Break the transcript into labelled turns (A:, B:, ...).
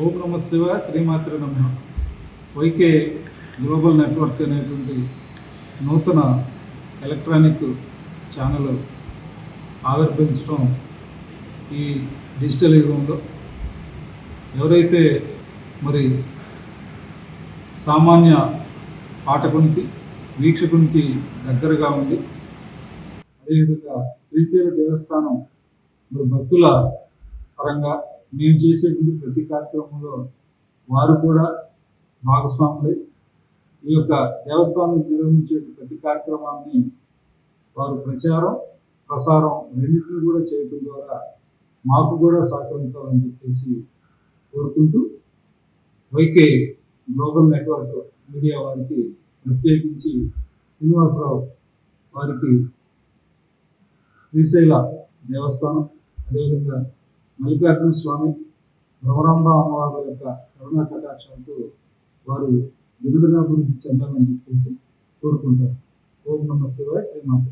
A: ఓం నమ శివ శ్రీమాతృ నమ. YK global network అనేటువంటి నూతన ఎలక్ట్రానిక్ ఛానల్ ఆవిర్భవించడం ఈ డిజిటల్ యుగంలో. ఎవరైతే మరి సామాన్య పాఠకునికి వీక్షకునికి దగ్గరగా ఉండి అదేవిధంగా శ్రీశైల దేవస్థానం మరి భక్తుల పరంగా మేము చేసేటువంటి ప్రతి కార్యక్రమంలో వారు కూడా భాగస్వాములై ఈ యొక్క దేవస్థానం నిర్వహించే ప్రతి కార్యక్రమాన్ని వారు ప్రచారం ప్రసారం రెండింటిని కూడా చేయడం ద్వారా మాకు కూడా సహకరించాలని చెప్పేసి కోరుకుంటూ వైకే గ్లోబల్ నెట్వర్క్ మీడియా వారికి ప్రత్యేకించి శ్రీనివాసరావు వారికి శ్రీశైల దేవస్థానం అదేవిధంగా మల్లికార్జున స్వామి భ్రమరాంబ అమ్మవారి యొక్క కరుణా కటాక్షాలతో వారు విడుదల గురించి చెందాలని చెప్పేసి కోరుకుంటారు. ఓం నమ శివాయ శ్రీమాత